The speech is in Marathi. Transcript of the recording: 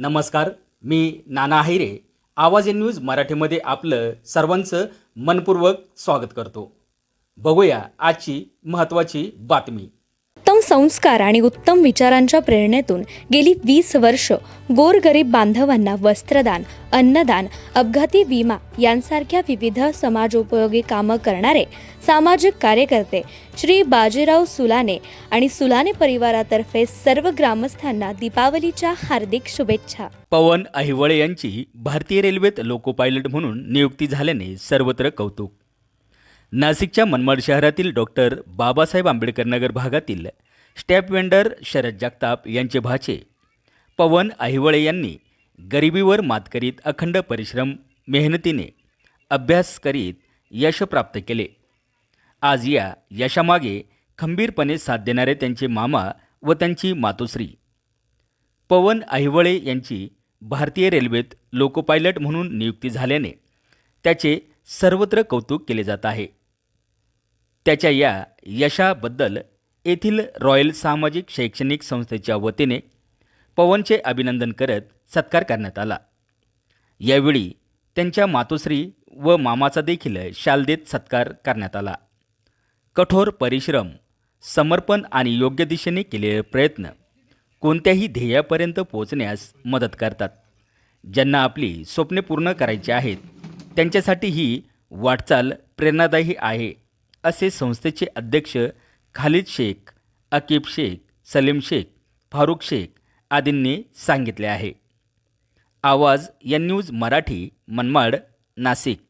नमस्कार मी नाना हैरे आवाज एन न्यूज मराठीमध्ये आपलं सर्वांचं मनपूर्वक स्वागत करतो. बघूया आजची महत्त्वाची बातमी. संस्कार आणि उत्तम विचारांच्या प्रेरणेतून गेली वीस वर्ष गोरगरीब बांधवांना वस्त्रदान अन्नदान अपघाती विमा यांसारख्या विविध समाजोपयोगी कामं करणारे सामाजिक कार्यकर्ते श्री बाजीराव सुलाने आणि सुलाने परिवारातर्फे सर्व ग्रामस्थांना दीपावलीच्या हार्दिक शुभेच्छा. पवन अहिवळे यांची भारतीय रेल्वेत लोको पायलट म्हणून नियुक्ती झाल्याने सर्वत्र कौतुक. नाशिकच्या मनमाड शहरातील डॉक्टर बाबासाहेब आंबेडकर नगर भागातील स्टॅप वेंडर शरद जगताप यांचे भाचे. पवन अहिवळे यांनी गरिबीवर मात करीत अखंड परिश्रम मेहनतीने अभ्यास करीत यश प्राप्त केले. आज या यशामागे खंबीरपणे साथ देणारे त्यांचे मामा व त्यांची मातोश्री. पवन अहिवळे यांची भारतीय रेल्वेत लोकोपायलट म्हणून नियुक्ती झाल्याने त्याचे सर्वत्र कौतुक केले जात आहे. त्याच्या या यशाबद्दल येथील रॉयल सामाजिक शैक्षणिक संस्थेच्या वतीने पवनचे अभिनंदन करत सत्कार करण्यात आला. यावेळी त्यांच्या मातोश्री व मामाचा देखील शाल देत सत्कार करण्यात आला. कठोर परिश्रम समर्पण आणि योग्य दिशेने केलेले प्रयत्न कोणत्याही ध्येयापर्यंत पोहोचण्यास मदत करतात. ज्यांना आपली स्वप्ने पूर्ण करायची आहेत त्यांच्यासाठी ही वाटचाल प्रेरणादायी आहे असे संस्थेचे अध्यक्ष खालिद शेख अकीब शेख सलीम शेख फारुख शेख आदींनी सांगितले आहे. आवाज या न्यूज मराठी मनमाड नाशिक.